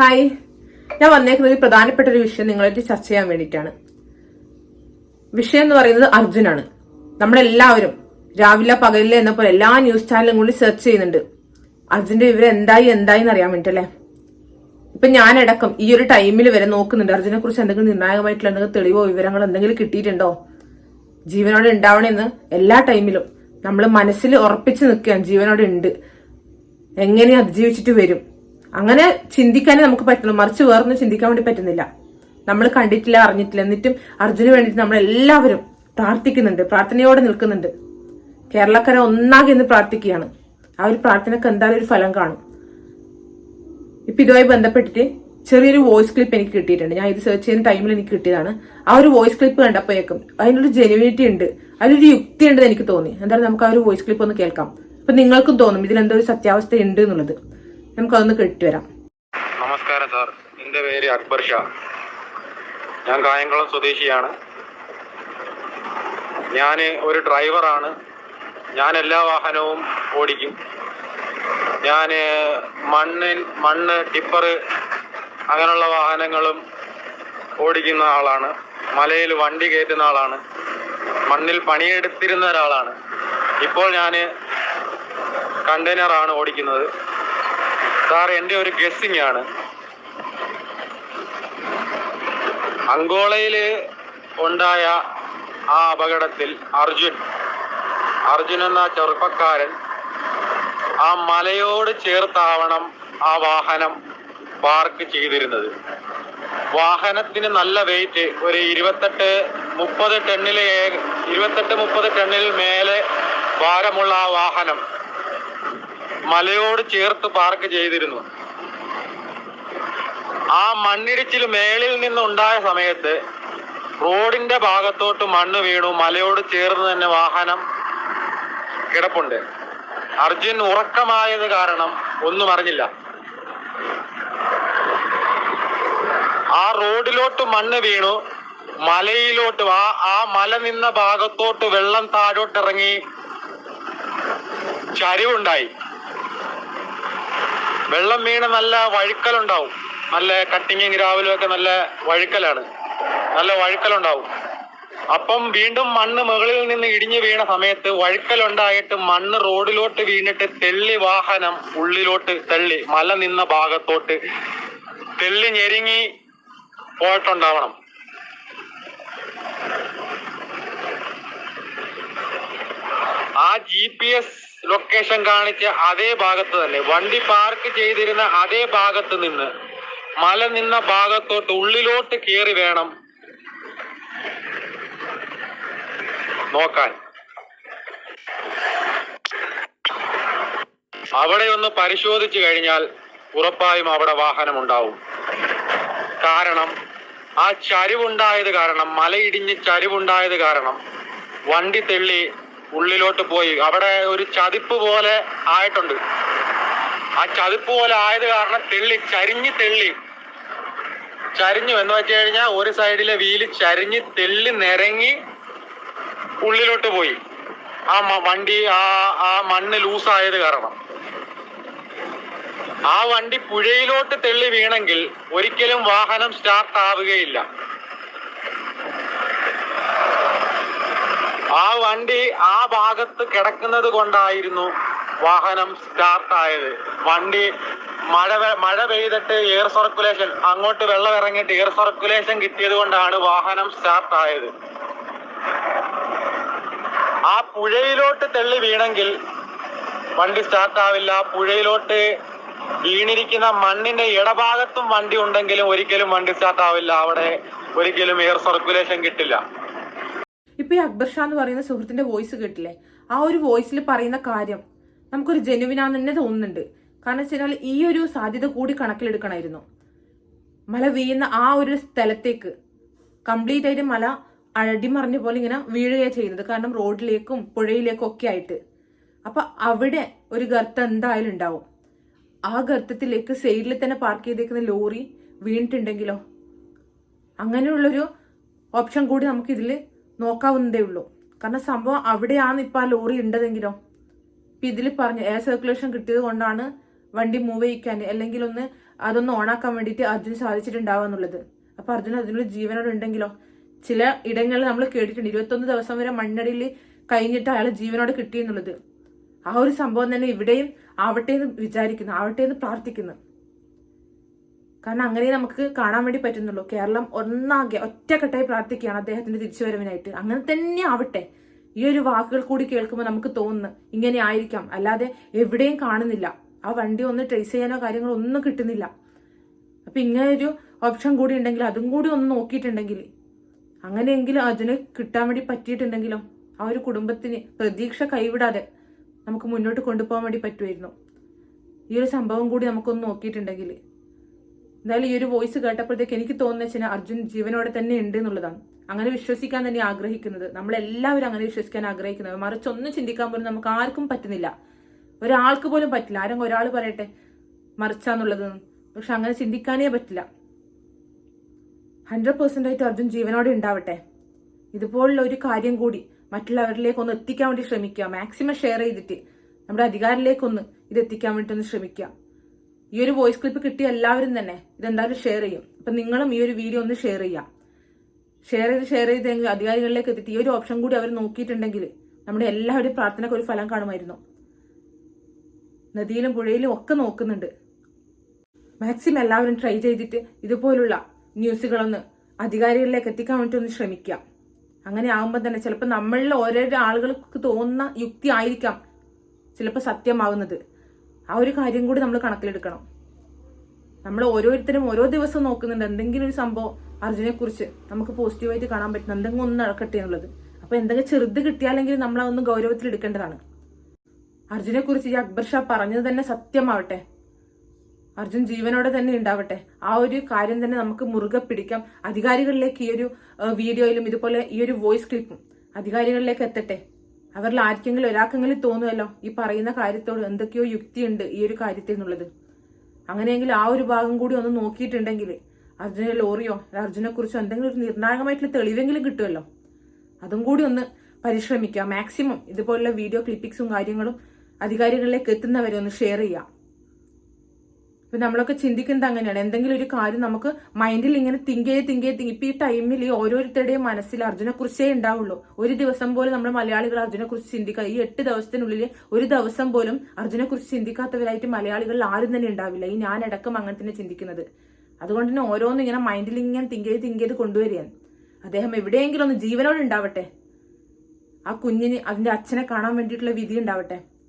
Hi. ഞാൻ വന്നേക്കുന്നത് ഒരു പ്രധാനപ്പെട്ട ഒരു വിഷയം നിങ്ങളായിട്ട് ചർച്ച ചെയ്യാൻ വേണ്ടിയിട്ടാണ്. വിഷയം എന്ന് പറയുന്നത് അർജുനാണ്. നമ്മളെല്ലാവരും രാവിലെ പകലിലെ പോലെ എല്ലാ ന്യൂസ് ചാനലും കൂടി സെർച്ച് ചെയ്യുന്നുണ്ട്. അർജുന്റെ വിവരം എന്തായി എന്തായി എന്ന് അറിയാൻ വേണ്ടിട്ടല്ലേ ഇപ്പൊ ഞാനടക്കം ഈ ഒരു ടൈമിൽ വരെ നോക്കുന്നുണ്ട്. അർജുനെ കുറിച്ച് എന്തെങ്കിലും നിർണായകമായിട്ടുള്ള എന്തെങ്കിലും തെളിവോ വിവരങ്ങളോ എന്തെങ്കിലും കിട്ടിയിട്ടുണ്ടോ? ജീവനോടെ ഉണ്ടാവണമെന്ന് എല്ലാ ടൈമിലും നമ്മൾ മനസ്സിൽ ഉറപ്പിച്ച് നിൽക്കുകയാണ്. ജീവനോടെ ഉണ്ട്. എങ്ങനെ അതിജീവിച്ചിട്ട് വരും? അങ്ങനെ ചിന്തിക്കാനേ നമുക്ക് പറ്റുള്ളൂ മറിച്ച് വേറൊന്നും ചിന്തിക്കാൻ വേണ്ടി പറ്റുന്നില്ല. നമ്മൾ കണ്ടിട്ടില്ല അറിഞ്ഞിട്ടില്ല. എന്നിട്ടും അർജുന് വേണ്ടിയിട്ട് നമ്മൾ എല്ലാവരും പ്രാർത്ഥിക്കുന്നുണ്ട്. പ്രാർത്ഥനയോടെ നിൽക്കുന്നുണ്ട്. കേരളക്കര ഒന്നാകെ ഇന്ന് പ്രാർത്ഥിക്കുകയാണ്. ആ ഒരു പ്രാർത്ഥനക്ക് എന്തായാലും ഒരു ഫലം കാണും. ഇപ്പൊ ഇതുമായി ബന്ധപ്പെട്ടിട്ട് ചെറിയൊരു വോയിസ് ക്ലിപ്പ് എനിക്ക് കിട്ടിയിട്ടുണ്ട്. ഞാൻ ഇത് സെർച്ച് ചെയ്യുന്ന ടൈമിൽ എനിക്ക് കിട്ടിയതാണ്. ആ ഒരു വോയിസ് ക്ലിപ്പ് കണ്ടപ്പോഴേക്കും അതിനൊരു ജെനുവിനിറ്റി ഉണ്ട്. അതിനൊരു യുക്തി ഉണ്ടെന്ന് എനിക്ക് തോന്നി. എന്തായാലും നമുക്ക് ആ ഒരു വോയിസ് ക്ലിപ്പ് ഒന്ന് കേൾക്കാം. അപ്പൊ നിങ്ങൾക്കും തോന്നും ഇതിൽ എന്തോ ഒരു സത്യാവസ്ഥ ഉണ്ട് എന്നുള്ളത്. നമുക്കതൊന്ന് കേട്ടുവരാം. നമസ്കാരം സാർ. എന്റെ പേര് അക്ബർ ഷാ. ഞാൻ കായംകുളം സ്വദേശിയാണ്. ഞാൻ ഒരു ഡ്രൈവറാണ്. ഞാൻ എല്ലാ വാഹനവും ഓടിക്കും. ഞാൻ മണ്ണിൻ മണ്ണ് ടിപ്പർ അങ്ങനെയുള്ള വാഹനങ്ങളും ഓടിക്കുന്ന ആളാണ്. മലയിൽ വണ്ടി കയറ്റുന്ന ആളാണ്. മണ്ണിൽ പണിയെടുത്തിരുന്ന ഒരാളാണ്. ഇപ്പോൾ ഞാൻ കണ്ടെയ്നറാണ് ഓടിക്കുന്നത്. സാർ എന്റെ ഒരു ഗസ്സിംഗ് ആണ്. അങ്കോളയിൽ ഉണ്ടായ ആ അപകടത്തിൽ അർജുൻ അർജുൻ എന്ന ചെറുപ്പക്കാരൻ ആ മലയോട് ചേർത്താവണം ആ വാഹനം പാർക്ക് ചെയ്തിരുന്നത്. വാഹനത്തിന് നല്ല വെയിറ്റ് ഒരു ഇരുപത്തെട്ട് മുപ്പത് ടണ്ണിൽ ഏക- ഇരുപത്തെട്ട് മുപ്പത് ടണ്ണിൽ മേലെ ഭാരമുള്ള ആ വാഹനം മലയോട് ചേർത്ത് പാർക്ക് ചെയ്തിരുന്നു. ആ മണ്ണിടിച്ചിൽ മേളിൽ നിന്നുണ്ടായ സമയത്ത് റോഡിന്റെ ഭാഗത്തോട്ട് മണ്ണ് വീണു. മലയോട് ചേർന്ന് തന്നെ വാഹനം കിടപ്പുണ്ട്. അർജുൻ ഉറക്കമായത് കാരണം ഒന്നും അറിഞ്ഞില്ല. ആ റോഡിലോട്ട് മണ്ണ് വീണു. മലയിലോട്ട് ആ ആ മല നിന്ന ഭാഗത്തോട്ട് വെള്ളം താഴോട്ടിറങ്ങി ചരിവുണ്ടായി. വെള്ളം വീണ് നല്ല വഴുക്കലുണ്ടാവും. നല്ല കട്ടിങ്ങും ഗ്രാവലും ഒക്കെ നല്ല വഴുക്കലാണ്. നല്ല വഴുക്കലുണ്ടാവും. അപ്പം വീണ്ടും മണ്ണ് മുകളിൽ നിന്ന് ഇടിഞ്ഞു വീണ സമയത്ത് വഴുക്കലുണ്ടായിട്ട് മണ്ണ് റോഡിലോട്ട് വീണിട്ട് തെള്ളി വാഹനം ഉള്ളിലോട്ട് തെള്ളി മല നിന്ന ഭാഗത്തോട്ട് തെള്ളി ഞെരുങ്ങി പോയിട്ടുണ്ടാവണം. ആ ജി പി എസ് ലൊക്കേഷൻ കാണിച്ച അതേ ഭാഗത്ത് തന്നെ. വണ്ടി പാർക്ക് ചെയ്തിരുന്ന അതേ ഭാഗത്ത് നിന്ന് മല നിന്ന ഭാഗത്തോട്ട് ഉള്ളിലോട്ട് കയറി വേണം നോക്കാൻ. അവിടെ ഒന്ന് പരിശോധിച്ചു കഴിഞ്ഞാൽ ഉറപ്പായും അവിടെ വാഹനം ഉണ്ടാവും. കാരണം ആ ചരിവുണ്ടായത് കാരണം മലയിടിഞ്ഞ് ചരിവുണ്ടായത് കാരണം വണ്ടി തെള്ളി ഉള്ളിലോട്ട് പോയി. അവിടെ ഒരു ചതിപ്പ് പോലെ ആയിട്ടുണ്ട്. ആ ചതിപ്പ് പോലെ ആയത് കാരണം തെള്ളി ചരിഞ്ഞ് തെള്ളി. ചരിഞ്ഞു. എന്ന് വെച്ച് കഴിഞ്ഞാൽ ഒരു സൈഡിലെ വീൽ ചരിഞ്ഞ് തെള്ളി നിരങ്ങി ഉള്ളിലോട്ട് പോയി. ആ വണ്ടി ആ ആ മണ്ണ് ലൂസായത് കാരണം. ആ വണ്ടി പുഴയിലോട്ട് തെള്ളി വീണെങ്കിൽ ഒരിക്കലും വാഹനം സ്റ്റാർട്ട് ആവുകയില്ല. ആ വണ്ടി ആ ഭാഗത്ത് കിടക്കുന്നത് കൊണ്ടായിരുന്നു വാഹനം സ്റ്റാർട്ടായത് വണ്ടി മഴ മഴ പെയ്തിട്ട് എയർ സർക്കുലേഷൻ അങ്ങോട്ട് വെള്ളം ഇറങ്ങിയിട്ട് എയർ സർക്കുലേഷൻ കിട്ടിയത് കൊണ്ടാണ് വാഹനം സ്റ്റാർട്ടായത് ആ പുഴയിലോട്ട് തെള്ളി വീണെങ്കിൽ വണ്ടി സ്റ്റാർട്ടാവില്ല പുഴയിലോട്ട് വീണിരിക്കുന്ന മണ്ണിന്റെ ഇടഭാഗത്തും വണ്ടി ഉണ്ടെങ്കിലും ഒരിക്കലും വണ്ടി സ്റ്റാർട്ടാവില്ല അവിടെ ഒരിക്കലും എയർ സർക്കുലേഷൻ കിട്ടില്ല. ഇപ്പൊ ഈ അക്ബർ ഷാ എന്ന് പറയുന്ന സുഹൃത്തിന്റെ വോയിസ് കേട്ടില്ലേ? ആ ഒരു വോയിസിൽ പറയുന്ന കാര്യം നമുക്കൊരു ജനുവിനാന്ന് തന്നെ തോന്നുന്നുണ്ട്. കാരണം വെച്ച് കഴിഞ്ഞാൽ ഈ ഒരു സാധ്യത കൂടി കണക്കിലെടുക്കണമായിരുന്നു. മല വീഴുന്ന ആ ഒരു സ്ഥലത്തേക്ക് കംപ്ലീറ്റ് ആയിട്ട് മല അടിമറിഞ്ഞ പോലെ ഇങ്ങനെ വീഴുകയാണ് ചെയ്യുന്നത്. കാരണം റോഡിലേക്കും പുഴയിലേക്കും ഒക്കെ ആയിട്ട്. അപ്പൊ അവിടെ ഒരു ഗർത്തം എന്തായാലും ഉണ്ടാവും. ആ ഗർത്തത്തിലേക്ക് സൈഡിൽ തന്നെ പാർക്ക് ചെയ്തേക്കുന്ന ലോറി വീണിട്ടുണ്ടെങ്കിലോ? അങ്ങനെയുള്ളൊരു ഓപ്ഷൻ കൂടി നമുക്ക് ഇതിൽ നോക്കാവുന്നതേ ഉള്ളൂ കാരണം സംഭവം അവിടെയാണ് ഇപ്പൊ ആ ലോറി ഉണ്ടതെങ്കിലോ ഇപ്പൊ ഇതിൽ പറഞ്ഞു എയർ സർക്കുലേഷൻ കിട്ടിയത് കൊണ്ടാണ് വണ്ടി മൂവ് ചെയ്യിക്കാൻ അല്ലെങ്കിൽ ഒന്ന് അതൊന്ന് ഓണാക്കാൻ വേണ്ടിയിട്ട് അർജുന് സാധിച്ചിട്ടുണ്ടാവുക എന്നുള്ളത്. അപ്പൊ അർജുൻ അതിനുള്ള ജീവനോട് ഉണ്ടെങ്കിലോ? ചില ഇടങ്ങളിൽ നമ്മൾ കേട്ടിട്ടുണ്ട് ഇരുപത്തൊന്ന് ദിവസം വരെ മണ്ണടിയിൽ കഴിഞ്ഞിട്ട് അയാൾ ജീവനോട് കിട്ടിയെന്നുള്ളത് ആ ഒരു സംഭവം തന്നെ ഇവിടെയും ആവട്ടെ എന്ന് വിചാരിക്കുന്നു ആവട്ടെ എന്ന് പ്രാർത്ഥിക്കുന്നു. കാരണം അങ്ങനെ നമുക്ക് കാണാൻ വേണ്ടി പറ്റുന്നുള്ളൂ. കേരളം ഒന്നാകെ ഒറ്റക്കെട്ടായി പ്രാർത്ഥിക്കുകയാണ് അദ്ദേഹത്തിന്റെ തിരിച്ചുവരവിനായിട്ട്. അങ്ങനെ തന്നെ ആവട്ടെ. ഈ ഒരു വാക്കുകൾ കൂടി കേൾക്കുമ്പോൾ നമുക്ക് തോന്നുന്നു ഇങ്ങനെ ആയിരിക്കാം. അല്ലാതെ എവിടെയും കാണുന്നില്ല. ആ വണ്ടി ഒന്ന് ട്രേസ് ചെയ്യാനോ കാര്യങ്ങളോ ഒന്നും കിട്ടുന്നില്ല. അപ്പൊ ഇങ്ങനെ ഒരു ഓപ്ഷൻ കൂടി ഉണ്ടെങ്കിൽ അതും കൂടി ഒന്ന് നോക്കിയിട്ടുണ്ടെങ്കിൽ അങ്ങനെയെങ്കിലും അതിന് കിട്ടാൻ വേണ്ടി പറ്റിയിട്ടുണ്ടെങ്കിലോ? ആ ഒരു കുടുംബത്തിന് പ്രതീക്ഷ കൈവിടാതെ നമുക്ക് മുന്നോട്ട് കൊണ്ടുപോകാൻ വേണ്ടി പറ്റുമായിരുന്നു. ഈ ഒരു സംഭവം കൂടി നമുക്കൊന്ന് നോക്കിയിട്ടുണ്ടെങ്കിൽ എന്തായാലും ഈ ഒരു വോയിസ് കേട്ടപ്പോഴത്തേക്ക് എനിക്ക് തോന്നുന്ന വെച്ചാൽ അർജുൻ ജീവനോടെ തന്നെ ഉണ്ട് എന്നുള്ളതാണ്. അങ്ങനെ വിശ്വസിക്കാൻ തന്നെ ആഗ്രഹിക്കുന്നത്. നമ്മളെല്ലാവരും അങ്ങനെ വിശ്വസിക്കാൻ ആഗ്രഹിക്കുന്നത്. മറിച്ച് ഒന്നും ചിന്തിക്കാൻ പോലും നമുക്ക് ആർക്കും പറ്റുന്നില്ല. ഒരാൾക്ക് പോലും പറ്റില്ല. ആരെങ്കിലും ഒരാൾ പറയട്ടെ മറിച്ചാന്നുള്ളത്. പക്ഷെ അങ്ങനെ ചിന്തിക്കാനേ പറ്റില്ല. ഹൺഡ്രഡ് പെർസെന്റ് ആയിട്ട് അർജുൻ ജീവനോടെ ഉണ്ടാവട്ടെ. ഇതുപോലുള്ള ഒരു കാര്യം കൂടി മറ്റുള്ളവരിലേക്ക് ഒന്ന് എത്തിക്കാൻ വേണ്ടി ശ്രമിക്കുക. മാക്സിമം ഷെയർ ചെയ്തിട്ട് നമ്മുടെ അധികാരിലേക്കൊന്ന് ഇത് എത്തിക്കാൻ വേണ്ടി ഒന്ന് ശ്രമിക്കുക. ഈ ഒരു വോയിസ് ക്ലിപ്പ് കിട്ടിയ എല്ലാവരും തന്നെ ഇതെന്തായാലും ഷെയർ ചെയ്യും. അപ്പൊ നിങ്ങളും ഈ ഒരു വീഡിയോ ഒന്ന് ഷെയർ ചെയ്യാം. ഷെയർ ചെയ്ത് ഷെയർ ചെയ്തെങ്കിൽ അധികാരികളിലേക്ക് എത്തിയിട്ട് ഈ ഒരു ഓപ്ഷൻ കൂടി അവർ നോക്കിയിട്ടുണ്ടെങ്കിൽ നമ്മുടെ എല്ലാവരുടെയും പ്രാർത്ഥനയ്ക്ക് ഒരു ഫലം കാണുമായിരുന്നു. നദിയിലും പുഴയിലും ഒക്കെ നോക്കുന്നുണ്ട്. മാക്സിമം എല്ലാവരും ട്രൈ ചെയ്തിട്ട് ഇതുപോലുള്ള ന്യൂസുകളൊന്ന് അധികാരികളിലേക്ക് എത്തിക്കാൻ വേണ്ടി ഒന്ന് ശ്രമിക്കാം അങ്ങനെ ആകുമ്പോൾ തന്നെ ചിലപ്പോൾ നമ്മളിൽ ഓരോരോ ആളുകൾക്ക് തോന്നുന്ന യുക്തി ആയിരിക്കാം ചിലപ്പോൾ സത്യമാവുന്നത്. ആ ഒരു കാര്യം കൂടി നമ്മൾ കണക്കിലെടുക്കണം. നമ്മൾ ഓരോരുത്തരും ഓരോ ദിവസം നോക്കുന്നുണ്ട് എന്തെങ്കിലും ഒരു സംഭവം അർജുനെ കുറിച്ച് നമുക്ക് പോസിറ്റീവായിട്ട് കാണാൻ പറ്റുന്ന എന്തെങ്കിലും ഒന്ന് നടക്കട്ടെ എന്നുള്ളത്. അപ്പൊ എന്തെങ്കിലും ചെറുത് കിട്ടിയാലെങ്കിൽ നമ്മൾ അതൊന്ന് ഗൗരവത്തിൽ എടുക്കേണ്ടതാണ്. അർജുനെ കുറിച്ച് ഈ അക്ബർ ഷാ പറഞ്ഞത് തന്നെ സത്യമാവട്ടെ. അർജുൻ ജീവനോടെ തന്നെ ഉണ്ടാവട്ടെ. ആ ഒരു കാര്യം തന്നെ നമുക്ക് മുറുകെ പിടിക്കാം. അധികാരികളിലേക്ക് ഈ ഒരു വീഡിയോയിലും ഇതുപോലെ ഈ ഒരു വോയിസ് ക്ലിപ്പും അധികാരികളിലേക്ക് എത്തട്ടെ. അവരിൽ ആർക്കെങ്കിലും ഒരാൾക്കെങ്കിലും തോന്നുമല്ലോ ഈ പറയുന്ന കാര്യത്തോട് എന്തൊക്കെയോ യുക്തിയുണ്ട് ഈ ഒരു കാര്യത്തിൽ എന്നുള്ളത്. അങ്ങനെയെങ്കിൽ ആ ഒരു ഭാഗം കൂടി ഒന്ന് നോക്കിയിട്ടുണ്ടെങ്കിൽ അർജുനെ ലോറിയോ അർജുനെ കുറിച്ചോ എന്തെങ്കിലും ഒരു നിർണായകമായിട്ടുള്ള തെളിവെങ്കിലും കിട്ടുമല്ലോ. അതും കൂടി ഒന്ന് പരിശ്രമിക്കുക. മാക്സിമം ഇതുപോലുള്ള വീഡിയോ ക്ലിപ്പിക്സും കാര്യങ്ങളും അധികാരികളിലേക്ക് എത്തുന്നവരെ ഒന്ന് ഷെയർ ചെയ്യാം ഇപ്പൊ നമ്മളൊക്കെ ചിന്തിക്കുന്നത് അങ്ങനെയാണ്. എന്തെങ്കിലും ഒരു കാര്യം നമുക്ക് മൈൻഡിൽ ഇങ്ങനെ തിങ്കേ തിങ്കേ തിങ്ക്. ഇപ്പൊ ഈ ടൈമിൽ ഓരോരുത്തരുടെയും മനസ്സിൽ അർജുനെ കുറിച്ചേ ഉണ്ടാവുള്ളൂ. ഒരു ദിവസം പോലും നമ്മൾ മലയാളികൾ അർജുനെ കുറിച്ച് ചിന്തിക്കുക ഈ എട്ട് ദിവസത്തിനുള്ളിൽ ഒരു ദിവസം പോലും അർജുനെ കുറിച്ച് ചിന്തിക്കാത്തവരായിട്ട് മലയാളികളിൽ ആരും തന്നെ ഉണ്ടാവില്ല. ഈ ഞാൻ അടക്കം അങ്ങനെ തന്നെ ചിന്തിക്കുന്നത്. അതുകൊണ്ട് തന്നെ ഓരോന്നും ഇങ്ങനെ മൈൻഡിൽ ഇങ്ങനെ തിങ്ക് ചെയ്ത് തിങ്ക് കൊണ്ടുവരികയാണ്. അദ്ദേഹം എവിടെയെങ്കിലും ഒന്ന് ജീവനോട് ഉണ്ടാവട്ടെ. ആ കുഞ്ഞിന് അതിന്റെ അച്ഛനെ കാണാൻ വേണ്ടിയിട്ടുള്ള വിധി ഉണ്ടാവട്ടെ.